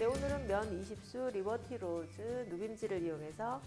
면 20수, 리버티 로즈, 누빔지를 이용해서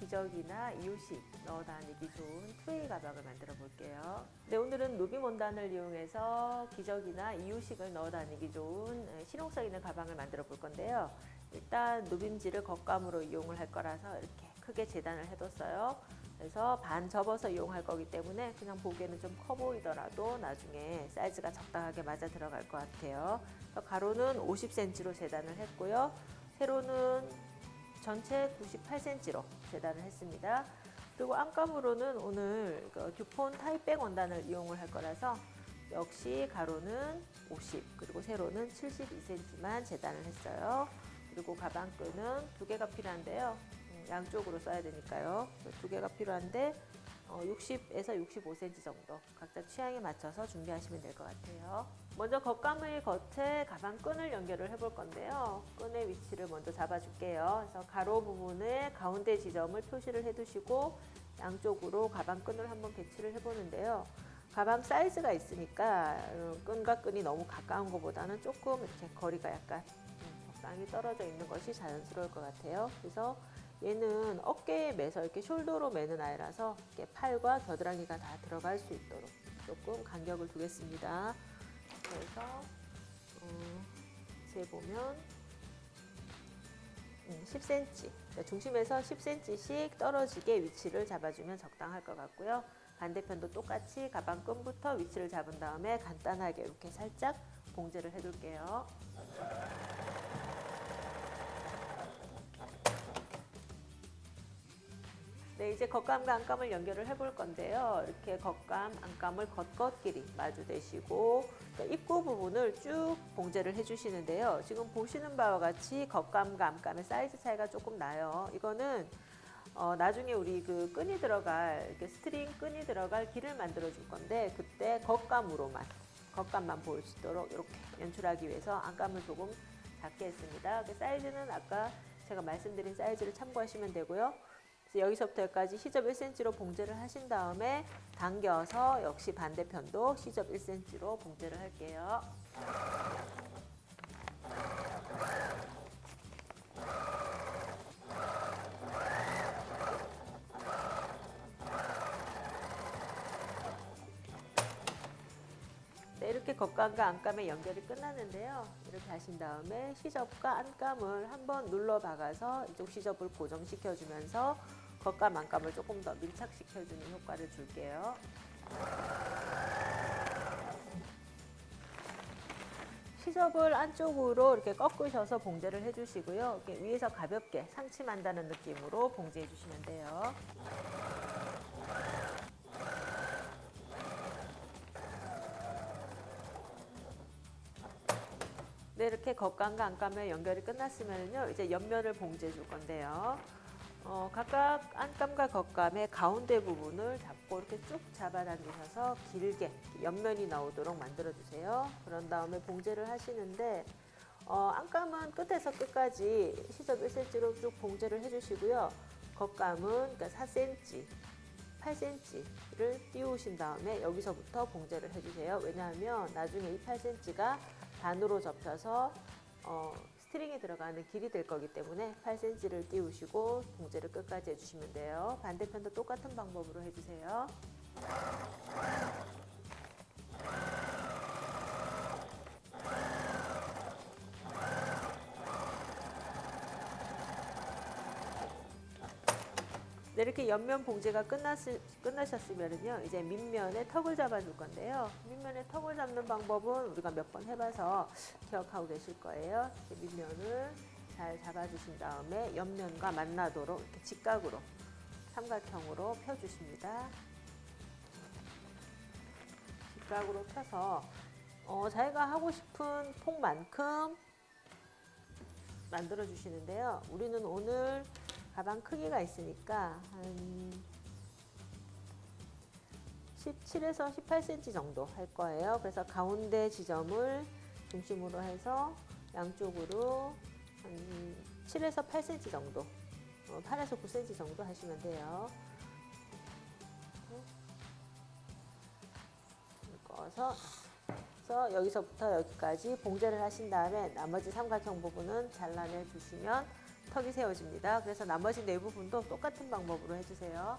기저귀나 이유식 넣어 다니기 좋은 투웨이 가방을 만들어 볼게요. 네, 오늘은 누빔 원단을 이용해서 기저귀나 이유식을 넣어 다니기 좋은 에, 실용성 있는 가방을 만들어 볼 건데요. 일단 누빔지를 겉감으로 이용을 할 거라서 이렇게 크게 재단을 해뒀어요. 그래서 반 접어서 이용할 거기 때문에 그냥 보기에는 좀 커 보이더라도 나중에 사이즈가 적당하게 맞아 들어갈 것 같아요. 가로는 50cm로 재단을 했고요. 세로는 전체 98cm로 재단을 했습니다. 그리고 안감으로는 오늘 그 듀폰 타입백 원단을 이용을 할 거라서 역시 가로는 50 그리고 세로는 72cm만 재단을 했어요. 그리고 가방끈은 두 개가 필요한데요. 음, 양쪽으로 써야 되니까요. 두 개가 필요한데 어, 60에서 65cm 정도 각자 취향에 맞춰서 준비하시면 될 것 같아요. 먼저 겉감의 겉에 가방 끈을 연결을 해볼 건데요. 끈의 위치를 먼저 잡아줄게요. 그래서 가로 부분에 가운데 지점을 표시를 해두시고 양쪽으로 가방 끈을 한번 배치를 해보는데요. 가방 사이즈가 있으니까 어, 끈과 끈이 너무 가까운 것보다는 조금 이렇게 거리가 약간 음, 적당히 떨어져 있는 것이 자연스러울 것 같아요. 그래서 얘는 어깨에 매서 이렇게 숄더로 매는 아이라서 이렇게 팔과 겨드랑이가 다 들어갈 수 있도록 조금 간격을 두겠습니다. 그래서 어, 재보면 음, 10cm 그러니까 중심에서 10cm씩 떨어지게 위치를 잡아주면 적당할 것 같고요. 반대편도 똑같이 가방 끈부터 위치를 잡은 다음에 간단하게 이렇게 살짝 봉제를 해둘게요. 네, 이제 겉감과 안감을 연결을 해볼 건데요. 이렇게 겉감, 안감을 겉겉끼리 마주대시고 그러니까 입구 부분을 쭉 봉제를 해주시는데요. 지금 보시는 바와 같이 겉감과 안감의 사이즈 차이가 조금 나요. 이거는 어, 나중에 우리 그 끈이 들어갈 이렇게 스트링 끈이 들어갈 길을 만들어 줄 건데 그때 겉감으로만 겉감만 보일 수 있도록 이렇게 연출하기 위해서 안감을 조금 작게 했습니다. 그 사이즈는 아까 제가 말씀드린 사이즈를 참고하시면 되고요. 여기서부터 여기까지 시접 1cm로 봉제를 하신 다음에 당겨서 역시 반대편도 시접 1cm로 봉제를 할게요. 네, 이렇게 겉감과 안감의 연결이 끝났는데요. 이렇게 하신 다음에 시접과 안감을 한번 눌러 박아서 이쪽 시접을 고정시켜 주면서 겉감 안감을 조금 더 밀착시켜 주는 효과를 줄게요. 시접을 안쪽으로 이렇게 꺾으셔서 봉제를 해주시고요. 위에서 가볍게 상침한다는 느낌으로 봉제해 주시면 돼요. 네, 이렇게 겉감과 안감의 연결이 끝났으면요, 이제 옆면을 봉제해 줄 건데요. 어, 각각 안감과 겉감의 가운데 부분을 잡고 이렇게 쭉 잡아당기셔서 길게 옆면이 나오도록 만들어 주세요. 그런 다음에 봉제를 하시는데 어, 안감은 끝에서 끝까지 시접 1cm로 쭉 봉제를 해주시고요. 겉감은 그러니까 4cm, 8cm를 띄우신 다음에 여기서부터 봉제를 해주세요. 왜냐하면 나중에 이 8cm가 반으로 접혀서 어, 스트링이 들어가는 길이 될 거기 때문에 8cm를 띄우시고 봉제를 끝까지 해주시면 돼요. 반대편도 똑같은 방법으로 해주세요. 네, 이렇게 옆면 봉제가 끝났을, 끝나셨으면요 이제 밑면에 턱을 잡아줄 건데요. 밑면에 턱을 잡는 방법은 우리가 몇 번 해봐서 기억하고 계실 거예요. 밑면을 잘 잡아주신 다음에 옆면과 만나도록 이렇게 직각으로 삼각형으로 펴주십니다. 직각으로 펴서 어, 자기가 하고 싶은 폭만큼 만들어 주시는데요. 우리는 오늘 가방 크기가 있으니까 한 17에서 18cm 정도 할 거예요. 그래서 가운데 지점을 중심으로 해서 양쪽으로 한 7에서 8cm 정도, 어, 8에서 9cm 정도 하시면 돼요. 묶어서 그래서 여기서부터 여기까지 봉제를 하신 다음에 나머지 삼각형 부분은 잘라내 주시면 턱이 세워집니다. 그래서 나머지 네 부분도 똑같은 방법으로 해주세요.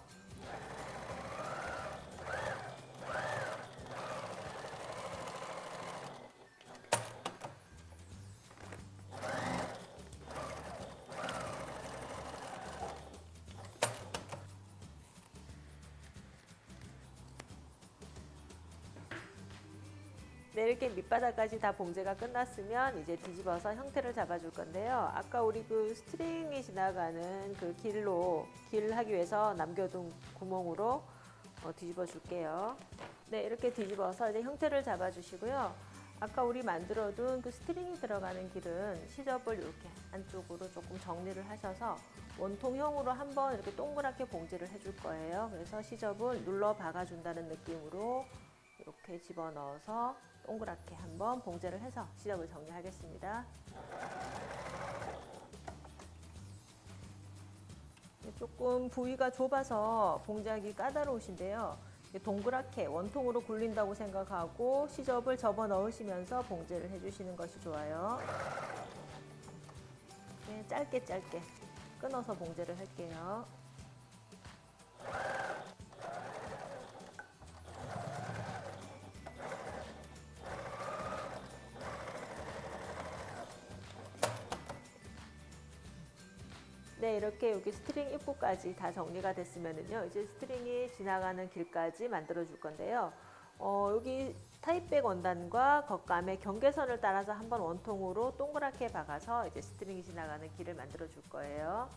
네, 이렇게 밑바닥까지 다 봉제가 끝났으면 이제 뒤집어서 형태를 잡아줄 건데요. 아까 우리 그 스트링이 지나가는 그 길로 길 하기 위해서 남겨둔 구멍으로 어, 뒤집어 줄게요. 네, 이렇게 뒤집어서 이제 형태를 잡아주시고요. 아까 우리 만들어둔 그 스트링이 들어가는 길은 시접을 이렇게 안쪽으로 조금 정리를 하셔서 원통형으로 한번 이렇게 동그랗게 봉제를 해줄 거예요. 그래서 시접을 눌러 박아준다는 느낌으로 이렇게 집어넣어서 동그랗게 한번 봉제를 해서 시접을 정리하겠습니다. 조금 부위가 좁아서 봉제하기 까다로우신데요. 동그랗게 원통으로 굴린다고 생각하고 시접을 접어 넣으시면서 봉제를 해주시는 것이 좋아요. 네, 짧게 짧게 끊어서 봉제를 할게요. 네, 이렇게 여기 스트링 입구까지 다 정리가 됐으면은요, 이제 스트링이 지나가는 길까지 만들어 줄 건데요. 어, 여기 타입백 원단과 겉감의 경계선을 따라서 한번 원통으로 동그랗게 박아서 이제 스트링이 지나가는 길을 만들어 줄 거예요.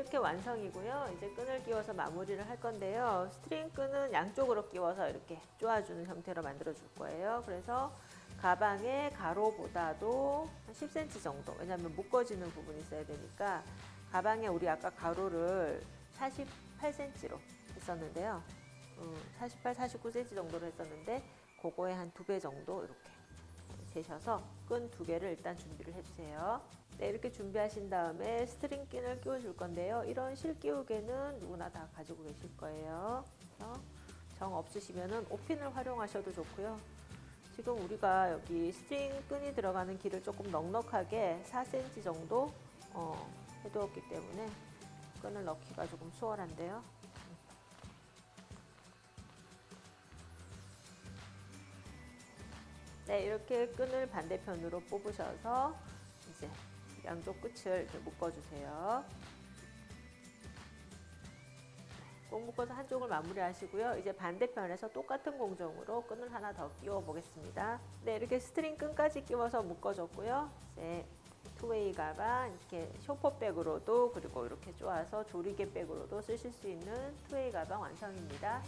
이렇게 완성이고요. 이제 끈을 끼워서 마무리를 할 건데요. 스트링 끈은 양쪽으로 끼워서 이렇게 쪼아주는 형태로 만들어 줄 거예요. 그래서 가방의 가로보다도 한 10cm 정도, 왜냐하면 묶어지는 부분이 있어야 되니까 가방에 우리 아까 가로를 48cm로 했었는데요. 음, 48, 49cm 정도로 했었는데 그거에 한두 배 정도 이렇게 재셔서 끈 두 개를 일단 준비를 해주세요. 네, 이렇게 준비하신 다음에 스트링 끈을 끼워줄 건데요. 이런 실 끼우개는 누구나 다 가지고 계실 거예요. 정 없으시면은 오핀을 활용하셔도 좋고요. 지금 우리가 여기 스트링 끈이 들어가는 길을 조금 넉넉하게 4cm 정도 어, 해두었기 때문에 끈을 넣기가 조금 수월한데요. 네, 이렇게 끈을 반대편으로 뽑으셔서 양쪽 끝을 이렇게 묶어주세요. 꼭 묶어서 한쪽을 마무리 하시고요. 이제 반대편에서 똑같은 공정으로 끈을 하나 더 끼워 보겠습니다. 네, 이렇게 스트링 끈까지 끼워서 묶어줬고요. 이제 투웨이 가방 이렇게 쇼퍼백으로도 그리고 이렇게 쪼아서 조리개 백으로도 쓰실 수 있는 투웨이 가방 완성입니다.